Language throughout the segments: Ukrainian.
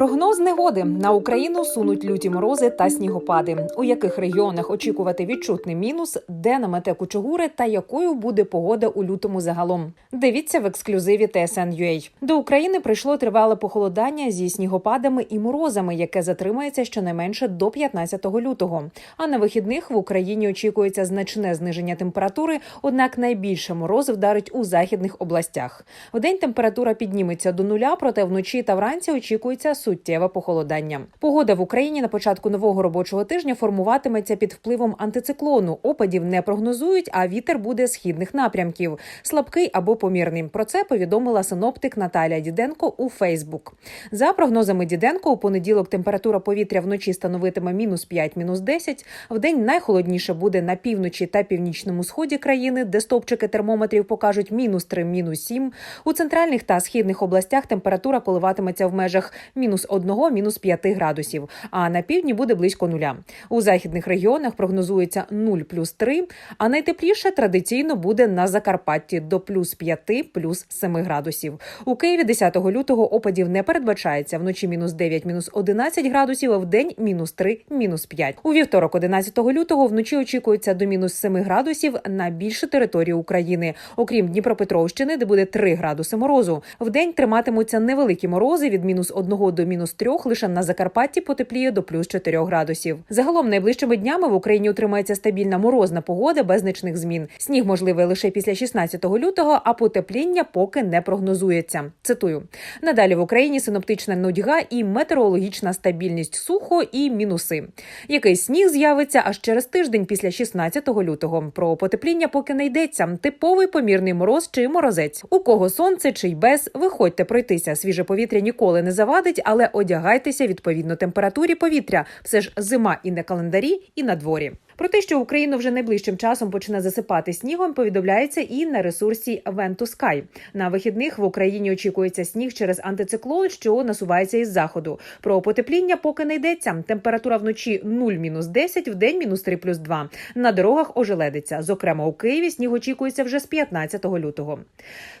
Прогноз негоди на Україну сунуть люті морози та снігопади. У яких регіонах очікувати відчутний мінус, де намете кучугури та якою буде погода у лютому загалом? Дивіться в ексклюзиві TSN.ua. До України прийшло тривале похолодання зі снігопадами і морозами, яке затримається щонайменше до 15 лютого. А на вихідних в Україні очікується значне зниження температури однак найбільше мороз вдарить у західних областях. Вдень температура підніметься до нуля, проте вночі та вранці очікується суттєве похолодання. Погода в Україні на початку нового робочого тижня формуватиметься під впливом антициклону. Опадів не прогнозують, а вітер буде східних напрямків, слабкий або помірний. Про це повідомила синоптик Наталія Діденко у Фейсбук. За прогнозами Діденко, у понеділок температура повітря вночі становитиме мінус 5, мінус 10. В день найхолодніше буде на півночі та північному сході країни, де стовпчики термометрів покажуть мінус 3, мінус 7. У центральних та східних областях температура коливатиметься в межах мінус 1, мінус 5 градусів. А на півдні буде близько нуля. У західних регіонах прогнозується 0 плюс 3, а найтепліше традиційно буде на Закарпатті до плюс 5, плюс 7 градусів. У Києві 10 лютого опадів не передбачається. Вночі мінус 9, мінус 11 градусів, а в день мінус 3, мінус 5. У вівторок, 11 лютого, вночі очікується до мінус 7 градусів на більше території України, окрім Дніпропетровщини, де буде 3 градуси морозу. В день триматимуться невеликі морози від мінус 1 до мінус 3, лише на Закарпатті потепліє до плюс 4 градусів. Загалом найближчими днями в Україні утримається стабільна морозна погода без значних змін. Сніг можливий лише після 16 лютого, а потепління поки не прогнозується. Цитую надалі в Україні синоптична нудьга і метеорологічна стабільність сухо і мінуси. Який сніг з'явиться аж через тиждень після 16 лютого. Про потепління поки не йдеться. Типовий помірний мороз чи морозець. У кого сонце чи й без, виходьте пройтися. Свіже повітря ніколи не завадить, але одягайтеся відповідно температурі повітря. Все ж зима і на календарі, і на дворі. Про те, що Україну вже найближчим часом почне засипати снігом, повідомляється і на ресурсі Ventusky. На вихідних в Україні очікується сніг через антициклон, що насувається із заходу. Про потепління поки не йдеться. Температура вночі 0-10, в день мінус 3 плюс 2. На дорогах ожеледиться. Зокрема, у Києві сніг очікується вже з 15 лютого.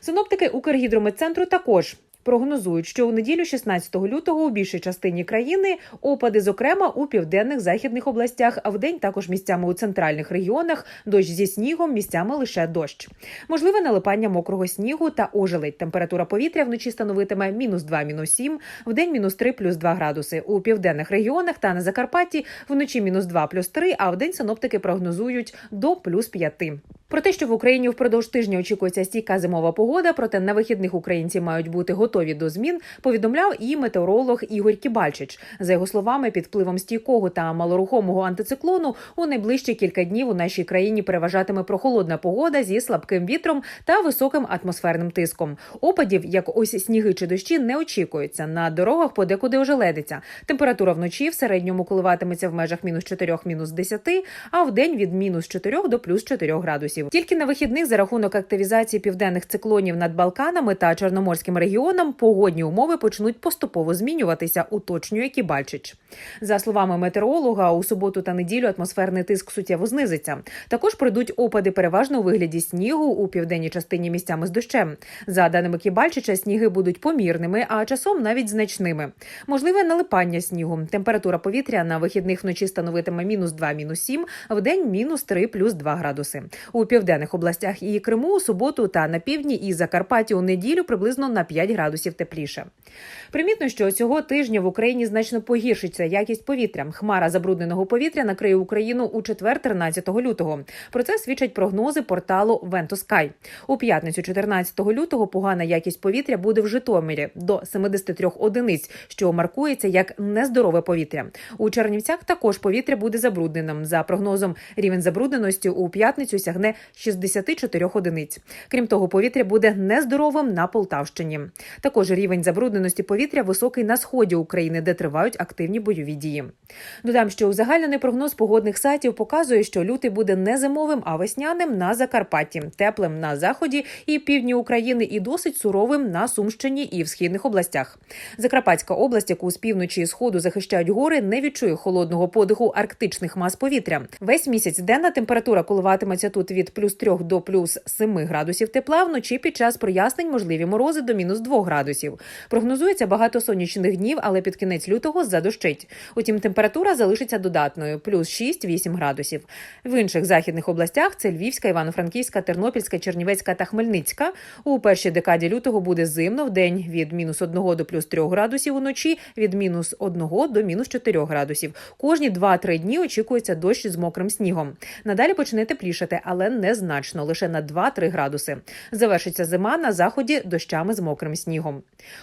Синоптики Укргідрометцентру також Прогнозують, що у неділю 16 лютого у більшій частині країни опади, зокрема у південних західних областях, а в день також місцями у центральних регіонах дощ зі снігом, місцями лише дощ. Можливе налипання мокрого снігу та ожеледь. Температура повітря вночі становитиме мінус 2, мінус 7, в день мінус 3, плюс 2 градуси. У південних регіонах та на Закарпатті вночі мінус 2, плюс 3, а в день синоптики прогнозують до плюс 5. Про те, що в Україні впродовж тижня очікується стійка зимова погода, проте на вихідних українці мають бути готові до змін. Повідомляв і метеоролог Ігор Кібальчич. За його словами, під впливом стійкого та малорухомого антициклону у найближчі кілька днів у нашій країні переважатиме прохолодна погода зі слабким вітром та високим атмосферним тиском. Опадів, як ось сніги чи дощі, не очікується. На дорогах подекуди ожеледиться. Температура вночі в середньому коливатиметься в межах мінус 4, мінус 10, а в день від мінус 4 до плюс 4 градусів. Тільки на вихідних за рахунок активізації південних циклонів над Балканами та Чорноморським регіоном погодні умови почнуть поступово змінюватися, уточнює Кібальчич. За словами метеоролога, у суботу та неділю атмосферний тиск суттєво знизиться. Також пройдуть опади переважно у вигляді снігу у південній частині місцями з дощем. За даними Кібальчича, сніги будуть помірними, а часом навіть значними. Можливе налипання снігу. Температура повітря на вихідних вночі становитиме мінус 2, мінус 7, в день мінус 3, плюс 2 градуси. У південних областях і Криму у суботу та на півдні і Закарпатті у неділю приблизно на 5 градусів тепліше. Примітно, що цього тижня в Україні значно погіршиться якість повітря. Хмара забрудненого повітря накриє Україну у четвер, 13 лютого. Про це свідчать прогнози порталу Ventusky. У п'ятницю, 14 лютого, погана якість повітря буде в Житомирі до 73 одиниць, що маркується як нездорове повітря. У Чернівцях також повітря буде забрудненим. За прогнозом, рівень забрудненості у п'ятницю сягне 64 одиниць. Крім того, повітря буде нездоровим на Полтавщині. Також рівень забрудненості повітря високий на сході України, де тривають активні бойові дії. Додам, що узагальнений прогноз погодних сайтів показує, що лютий буде не зимовим, а весняним на Закарпатті, теплим на заході і півдні України, і досить суровим на Сумщині і в східних областях. Закарпатська область, яку з півночі і сходу захищають гори, не відчує холодного подиху арктичних мас повітря. Весь місяць денна температура коливатиметься тут від плюс 3 до плюс 7 градусів тепла. Вночі під час прояснень можливі морози до мінус 2 градусів. Градусів. Прогнозується багато сонячних днів, але під кінець лютого задощить. Утім, температура залишиться додатною плюс 6-8 градусів. В інших західних областях це Львівська, Івано-Франківська, Тернопільська, Чернівецька та Хмельницька. У першій декаді лютого буде зимно в день від мінус 1 до плюс 3 градусів уночі, від мінус 1 до мінус 4 градусів. Кожні 2-3 дні очікується дощ з мокрим снігом. Надалі почне теплішати, але незначно, лише на 2-3 градуси. Завершиться зима на заході дощами з мокрим снігом.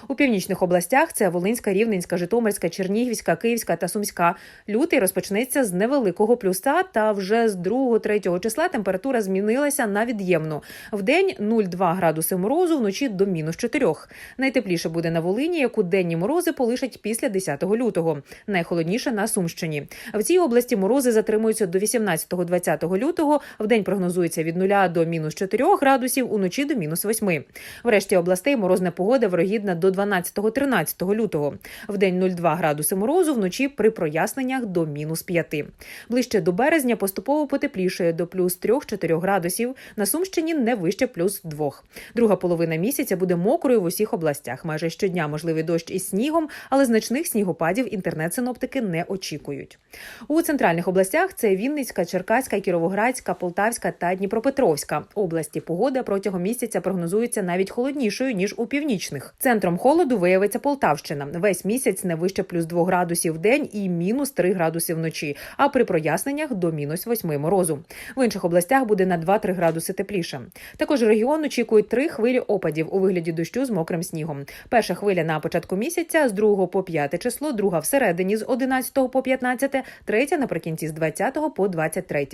У північних областях це Волинська, Рівненська, Житомирська, Чернігівська, Київська та Сумська. Лютий розпочнеться з невеликого плюса, та вже з 2-3 числа температура змінилася на від'ємну. В день 0,2 градуси морозу, вночі до мінус 4. Найтепліше буде на Волині, яку денні морози полишать після 10 лютого. Найхолодніше на Сумщині. В цій області морози затримуються до 18-20 лютого. В день прогнозується від 0 до мінус 4 градусів, уночі до мінус 8. В решті областей морозна погода вирогідна до 12-13 лютого. В день 0,2 градуси морозу, вночі при проясненнях до мінус 5. Ближче до березня поступово потеплішає до плюс 3-4 градусів. На Сумщині не вище плюс 2. Друга половина місяця буде мокрою в усіх областях. Майже щодня можливий дощ із снігом, але значних снігопадів інтернет-синоптики не очікують. У центральних областях це Вінницька, Черкаська, Кіровоградська, Полтавська та Дніпропетровська області. Погода протягом місяця прогнозується навіть холоднішою ніж у північних. Центром холоду виявиться Полтавщина. Весь місяць не вище плюс 2 градусів в день і мінус 3 градуси вночі. А при проясненнях до мінус 8 морозу. В інших областях буде на 2-3 градуси тепліше. Також регіон очікують три хвилі опадів у вигляді дощу з мокрим снігом. Перша хвиля на початку місяця з 2 по 5 число, друга всередині з 11 по 15, третя наприкінці з 20 по 23.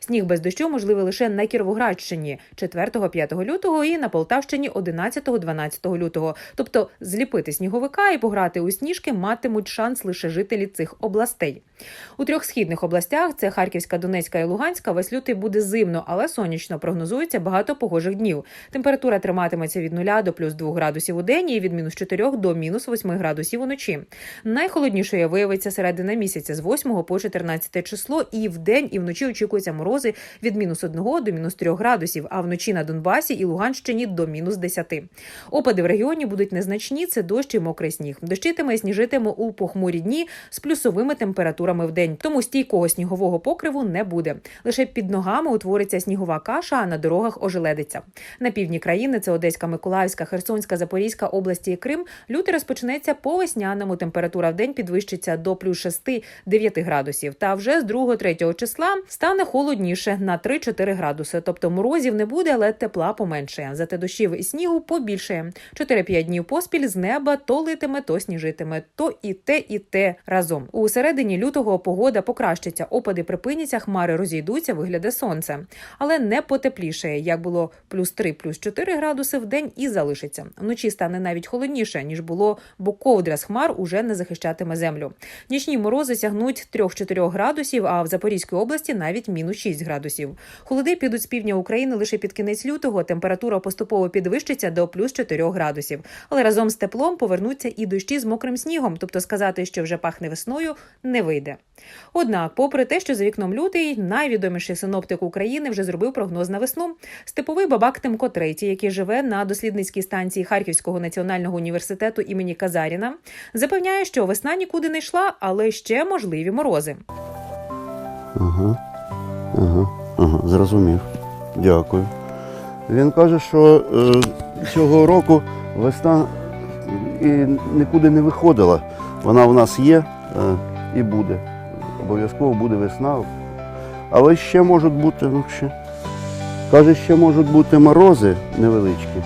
Сніг без дощу можливий лише на Кіровоградщині 4-5 лютого і на Полтавщині 11-12 лютого. Тобто зліпити сніговика і пограти у сніжки матимуть шанс лише жителі цих областей. У трьох східних областях це Харківська, Донецька і Луганська. Весь лютий буде зимно, але сонячно. Прогнозується багато погожих днів. Температура триматиметься від 0 до плюс 2 градусів у день і від мінус 4 до мінус 8 градусів уночі. Найхолоднішою виявиться середина місяця з 8 по 14 число. І в день і вночі очікуються морози від мінус 1 до мінус 3 градусів, а вночі на Донбасі і Луганщині до мінус 10. Опади в регіоні будуть незначні. Це дощ і мокрий сніг. Дощитиме і сніжитиме у похмурі дні з плюсовими температурами в день. Тому стійкого снігового покриву не буде. Лише під ногами утвориться снігова каша, а на дорогах ожеледиться. На півдні країни це Одеська, Миколаївська, Херсонська, Запорізька області і Крим. Лютий розпочнеться по весняному. Температура в день підвищиться до плюс 6-9 градусів. Та вже з 2-3 числа стане холодніше на 3-4 градуси. Тобто морозів не буде, але тепла поменшає. Зате дощів і снігу побільшає. 4-5 днів поспіль з неба то литиме, то сніжитиме, то і те, і те разом. У середині лютого погода покращиться. Опади припиняться, хмари розійдуться, вигляде сонце, але не потеплішає, як було плюс 3, плюс 4 градуси в день і залишиться. Вночі стане навіть холодніше ніж було, бо ковдра з хмар уже не захищатиме землю. Нічні морози сягнуть 3-4 градусів, а в Запорізькій області навіть мінус 6 градусів. Холоди підуть з півдня України лише під кінець лютого. Температура поступово підвищиться до плюс 4 градусів. Але разом з теплом повернуться і дощі з мокрим снігом, тобто сказати, що вже пахне весною, не вийде. Однак, попри те, що за вікном лютий, найвідоміший синоптик України вже зробив прогноз на весну. Степовий бабак Тимко III, який живе на дослідницькій станції Харківського національного університету імені Казаріна, запевняє, що весна нікуди не йшла, але ще можливі морози. Ага, ага, ага, зрозумів. Дякую. Він каже, що е, цього року весна і нікуди не виходила. Вона в нас є е, і буде. Обов'язково буде весна. Але ще можуть бути, ну ще. Каже, ще можуть бути морози невеличкі.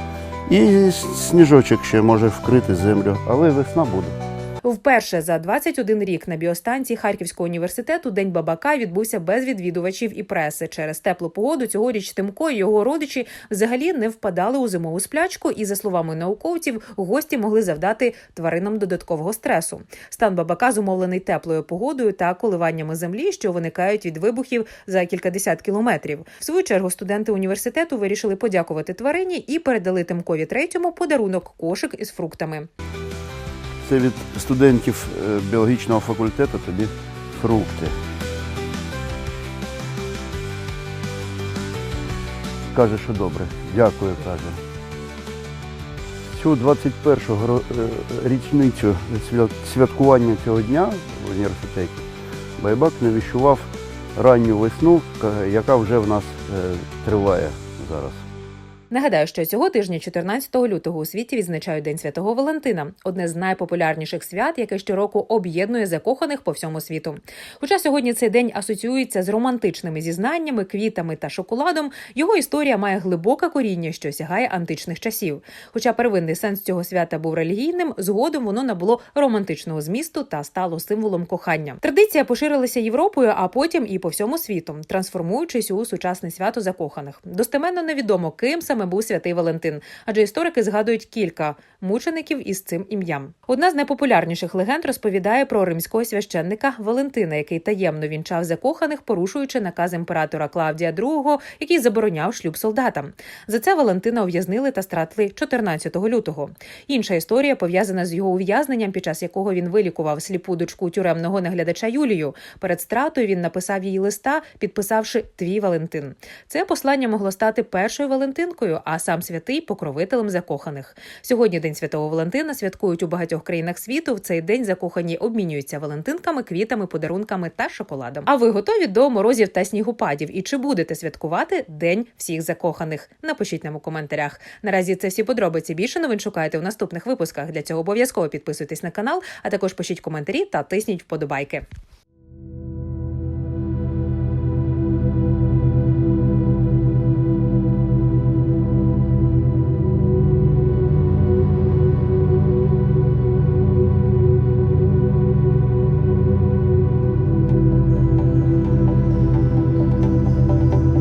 І сніжочок ще може вкрити землю, але весна буде. Вперше за 21 рік на біостанції Харківського університету День бабака відбувся без відвідувачів і преси. Через теплу погоду цьогоріч Тимко і його родичі взагалі не впадали у зимову сплячку, і за словами науковців, гості могли завдати тваринам додаткового стресу. Стан бабака зумовлений теплою погодою та коливаннями землі, що виникають від вибухів за кількадесят кілометрів. В свою чергу студенти університету вирішили подякувати тварині і передали Тимкові третьому подарунок кошик із фруктами. Це від студентів е, біологічного факультету тобі фрукти. Каже, що добре. Дякую, каже. цю 21-го е, річницю святкування цього дня в університеті Байбак навіщував ранню весну, яка вже в нас е, триває зараз. Нагадаю, що цього тижня, 14 лютого, у світі відзначають День Святого Валентина, одне з найпопулярніших свят, яке щороку об'єднує закоханих по всьому світу. Хоча сьогодні цей день асоціюється з романтичними зізнаннями, квітами та шоколадом, його історія має глибоке коріння, що сягає античних часів. Хоча первинний сенс цього свята був релігійним, згодом воно набуло романтичного змісту та стало символом кохання. Традиція поширилася Європою, а потім і по всьому світу, трансформуючись у сучасне свято закоханих. Достеменно невідомо, ким саме був святий Валентин, адже історики згадують кілька мучеників із цим ім'ям. Одна з найпопулярніших легенд розповідає про римського священника Валентина, який таємно вінчав закоханих, порушуючи наказ імператора Клавдія II, який забороняв шлюб солдатам. За це Валентина ув'язнили та стратили 14 лютого. Інша історія пов'язана з його ув'язненням, під час якого він вилікував сліпу дочку тюремного наглядача Юлію. Перед стратою він написав їй листа, підписавши Твій Валентин. Це послання могло стати першою Валентинкою, а сам святий покровителем закоханих. Сьогодні День Святого Валентина святкують у багатьох країнах світу. В цей день закохані обмінюються валентинками, квітами, подарунками та шоколадом. А ви готові до морозів та снігопадів? І чи будете святкувати День всіх закоханих? Напишіть нам у коментарях. Наразі це всі подробиці. Більше новин шукайте у наступних випусках. Для цього обов'язково підписуйтесь на канал, а також пишіть коментарі та тисніть вподобайки.